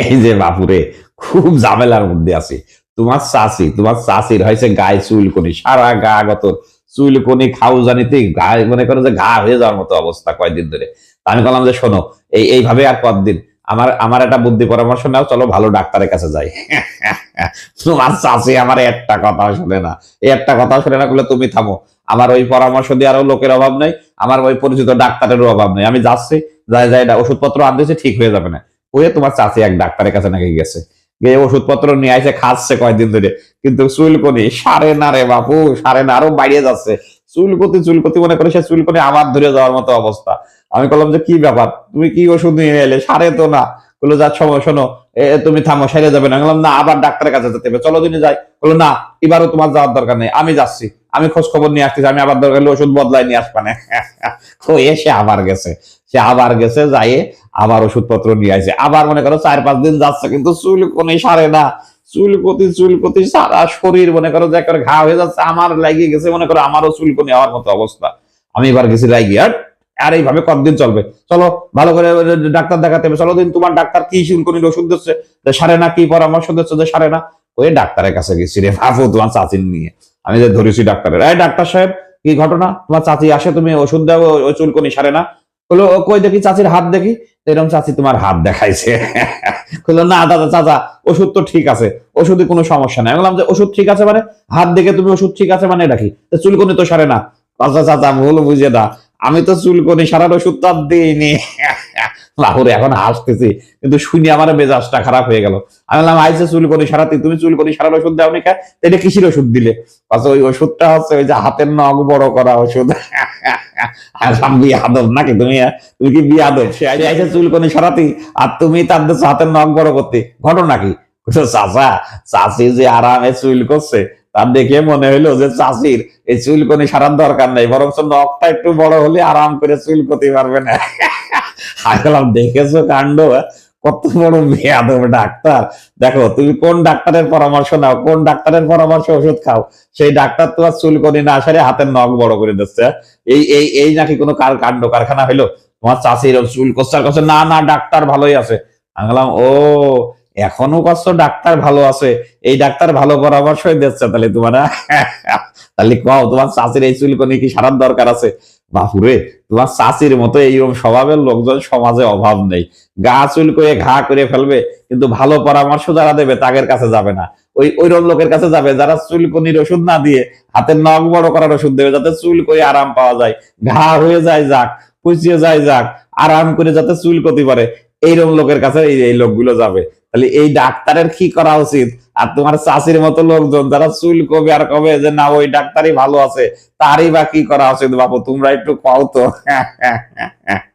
এই যে বাপুরে, খুব ঝামেলার মধ্যে আছি। তোমার চাষি তোমার চাষির হয়েছে গায়ে চুলকনি, সারা গা গত চুলকনি খাও জানিতে গায়ে মনে করো যে ঘা হয়ে যাওয়ার মতো অবস্থা কয়দিন ধরে। আমি বললাম যে শোনো, এই, এইভাবে আর কতদিন? আমার আমার একটা বুদ্ধি পরামর্শ নাও, চলো ভালো ডাক্তারের কাছে যাই। তোমার চাষি আমার একটা কথা শোনে না। এই একটা কথা শোনে না বলে তুমি থামো। আমার ওই পরামর্শ দেওয়ারও লোকের অভাব নেই, আমার ওই পরিচিত ডাক্তারেরও অভাব নেই। আমি যাচ্ছি, যাই যাই ওষুধপত্র আনতেছি ঠিক হয়ে যাবে না। ওই তোমার চাচি এক ডাক্তারের কাছে নাকি গেছে। গিয়ে ওষুধপত্র নিয়ে আসে খাচ্ছে কয়েকদিন ধরে, কিন্তু চুলকনি সারে না রে বাপু, সারে না, আরও বাড়িয়ে যাচ্ছে। চুলকতি চুলকতি মনে করে সে চুলকনি আমার ধরে যাওয়ার মতো অবস্থা। আমি বললাম যে কি ব্যাপার, তুমি কি ওষুধ নিয়ে এলে? সারে তো না। বলল যা সময় শোনো তুমি থামো সেরে যাবে না। বললাম না, আবার ডাক্তারের কাছে যেতে হবে। চলো দিনে যাই। বলল না, এবারও তোমার যাওয়ার দরকার নেই। আমি যাচ্ছি। আমি খোঁজ খবর নিয়ে আসতেছি, আমি আবার দরকার ওষুধ বদলাই নিয়ে আসবা না। তো এসে আবার গেছে। সে আবার গেছে, যাইয়ে আবার ওষুধপত্র নিয়ে আসে। আবার মনে করো চার পাঁচ দিন যাচ্ছে, কিন্তু চুল কোনে সারে না। চুলকতি চুলকতি সারা শরীর মনে করো যে একবার ঘা হয়ে যাচ্ছে, আমার লাগিয়ে গেছে, মনে করো আমারও চুলকনি হওয়ার মতো অবস্থা। আমি এবার গেছি লাগিয়ে আর আর এইভাবে কতদিন চলবে? চলো, ভালো করে ডাক্তার দেখাতে হবে। চলো দিন, তোমার ডাক্তার কি চুলকনির ওষুধ দিচ্ছে? যে সারে না, কি পরামর্শ দিচ্ছে যে সারে না? ওই ডাক্তারের কাছে গেছি রে বাবু, তোমার চাচির নিয়ে। আমি যে ধরেছি ডাক্তারের। এই ডাক্তার সাহেব কি ঘটনা? তোমার চাচি আসে তুমি ওষুধ দাও ওই চুলকনি সারে না। বলল "ও, কই দেখি চাচির হাত দেখি? এরকম চাচি তোমার হাত দেখাইছে। বলল না দাদা চাচা ওষুধ তো ঠিক আছে। ওষুধে কোনো সমস্যা নাই। বললাম যে ওষুধ ঠিক আছে মানে? হাত দেখে তুমি ওষুধ ঠিক আছে মানে এটা কি? চুলকনি তো সারে না। চাচা চাচা ভুল বুঝে দা আমি তো চুলকনি সারার ওষুধ তো আর দিইনি। লাহুরে এখন হাসতেছি, কিন্তু শুনি আমার মেজাজটা খারাপ হয়ে গেল। আমি বললাম আইসে চুলকনি সারাতে, তুমি চুলকনি সারার ওষুধ দাও নি এটা কিসের ওষুধ দিলে? আচ্ছা ওই ওষুধটা হচ্ছে ওই যে হাতের নখ বড় করা ওষুধ। বিয়াদব নাকি তুমি তুমি কি সে আইসে আইসে চুলকনি সারাতি, আর তুমি তার হাতের নখ বড় করতে। ঘটনা চাচি যে আরামে চুল করছে, তার দেখে মনে হইল যে চাচির এই চুল চুলকনি সারার দরকার নেই বরং নখটা একটু বড় হলে আরাম করে চুল করতে পারবে না। আসলাম দেখেছ কাণ্ড? কত বড় বেয়াদব ডাক্তার। দেখো, তুমি কোন ডাক্তারের পরামর্শ নাও, কোন ডাক্তারের পরামর্শ ওষুধ খাও, সেই ডাক্তার তোমার চুলকনি না সারে হাতের নখ বড় করে দিচ্ছে। এই এই এই নাকি কোনো কার কাণ্ড, কারখানা হইল? তোমার চাষির চুল কোচার কাছে না না, ডাক্তার ভালোই আছে। আমি ও এখনও কষ্ট ডাক্তার ভালো আছে, এই ডাক্তার ভালো পরামর্শই দিচ্ছে তাহলে তোমার তাহলে কও, তোমার চাষির এই চুলকনি কি সারার দরকার আছে? বাপুরে, তোমার চাষির মতো এইরকম স্বভাবের লোকজন সমাজে অভাব নেই। গা চুল করে ঘা করে ফেলবে, কিন্তু ভালো পরামর্শ যারা দেবে তাদের কাছে যাবে না। ওই ওইরকম লোকের কাছে যাবে যারা চুলকনির ওষুধ না দিয়ে হাতের নখ বড় করার ওষুধ দেবে যাতে চুল করে আরাম পাওয়া যায়। ঘা হয়ে যায় যাক, পুচিয়ে যায় যাক, আরাম করে যাতে চুল করতে পারে এইরকম লোকের কাছে এই লোকগুলো যাবে। তাহলে এই ডাক্তারের কি করা উচিত? আর তোমার চাষির মতো লোকজন যারা চুল কবে আর কবে যে না, ওই ডাক্তারই ভালো আছে, তারই বা কি করা উচিত বাবু তোমরা একটু কও তো।